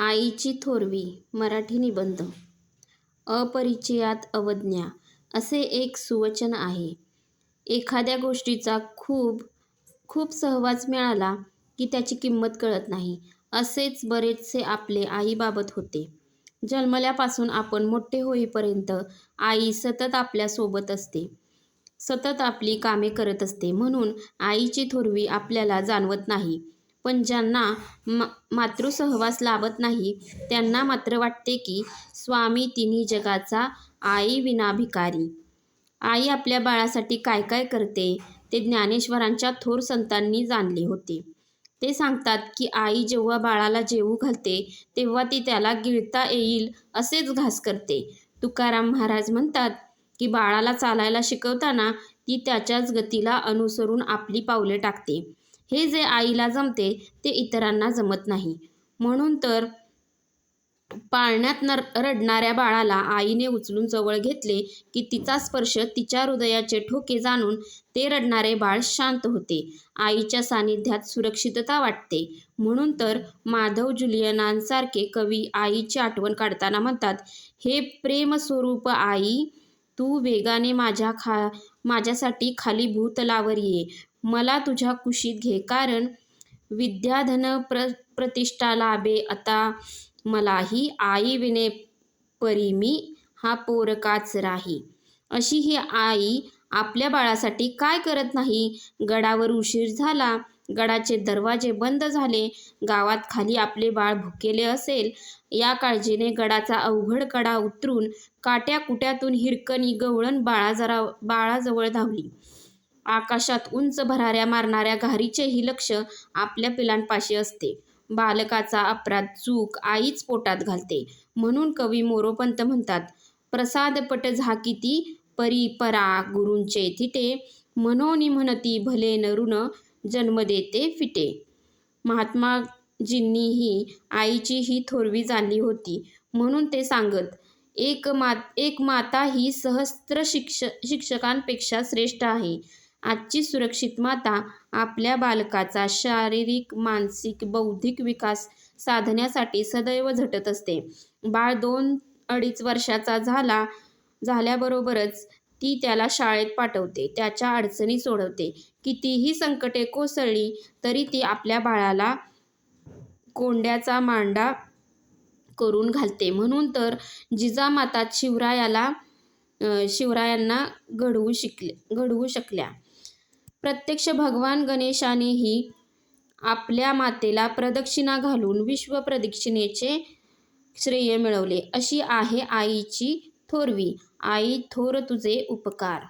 आईची थोरवी मराठी निबंध अपरिचयात अवज्ञा असे एक सुवचन आहे. एखाद्या गोष्टीचा खूप खूप सहवास मिळाला की त्याची किंमत कळत नाही. असेच बरेचसे आपले आईबाबत होते. जन्मल्यापासून आपण मोठे होईपर्यंत आई सतत आपल्यासोबत असते. सतत आपली कामे करत असते. म्हणून आईची थोरवी आपल्याला जाणवत नाही. पण ज्यांना मा मातृसहवास लाभत नाही त्यांना मात्र वाटते की स्वामी तिन्ही जगाचा आई विनाभिकारी आई आपल्या बाळासाठी काय काय करते ते ज्ञानेश्वरांच्या थोर संतांनी जाणले होते. ते सांगतात की आई जेव्हा बाळाला जेवू घालते तेव्हा ती त्याला गिळता येईल असेच घास करते. तुकाराम महाराज म्हणतात की बाळाला चालायला शिकवताना ती त्याच्याच गतीला अनुसरून आपली पावले टाकते. हे जे आईला जमते ते इतरांना जमत नाही. म्हणून तर पाळण्यात न रडणाऱ्या बाळाला आईने उचलून जवळ घेतले की तिचा स्पर्श तिच्या हृदयाचे ठोके जाणून ते रडणारे बाळ शांत होते. आईच्या सान्निध्यात सुरक्षितता वाटते. म्हणून तर माधव जुलियनांसारखे कवी आईची आठवण काढताना म्हणतात, हे प्रेमस्वरूप आई, तू वेगाने माझ्या खा माझ्यासाठी खाली भूतलावर ये. मला तुझ्या कुशीत घे कारण विद्याधन प्र प्रतिष्ठा लाभे आता मलाही. आई विने परी मी हा पोरकाच राही. अशी ही आई आपल्या बाळासाठी काय करत नाही? गडावर उशीर झाला, गडाचे दरवाजे बंद झाले, गावात खाली आपले बाळ भुकेले असेल या काळजीने गडाचा अवघड कडा उतरून काट्याकुट्यातून हिरकणी गवळण बाळाजरा बाळाजवळ धावली. आकाशात उंच भराऱ्या मारणाऱ्या घारीचेही लक्ष आपल्या पिलांपाशी असते. बालकाचा अपराध चूक आईच पोटात घालते. म्हणून कवी मोरोपंत म्हणतात, प्रसादपट झाकीती परी परा गुरूंचे थिटे, मनोनी म्हणती भले नरुण जन्म देते फिटे. महात्माजींनीही आईची ही थोरवी जाणली होती. म्हणून ते सांगत, एक मा एक माता ही सहस्त्र शिक्ष शिक्षकांपेक्षा श्रेष्ठ आहे. आजची सुरक्षित माता आपल्या बालकाचा शारीरिक, मानसिक, बौद्धिक विकास साधण्यासाठी सदैव झटत असते. बाळ दोन अडीच वर्षाचा झाला झाल्याबरोबरच ती त्याला शाळेत पाठवते, त्याच्या अडचणी सोडवते. कितीही संकटे कोसळली तरी ती आपल्या बाळाला कोंड्याचा मांडा करून घालते. म्हणून तर जिजामाता शिवरायाला शिवरायांना घडवू शिकले घडवू शकल्या. प्रत्यक्ष भगवान गणेशानेही आपल्या मातेला प्रदक्षिणा घालून विश्व प्रदक्षिणेचे श्रेय मिळवले. अशी आहे आईची थोरवी. आई थोर तुझे उपकार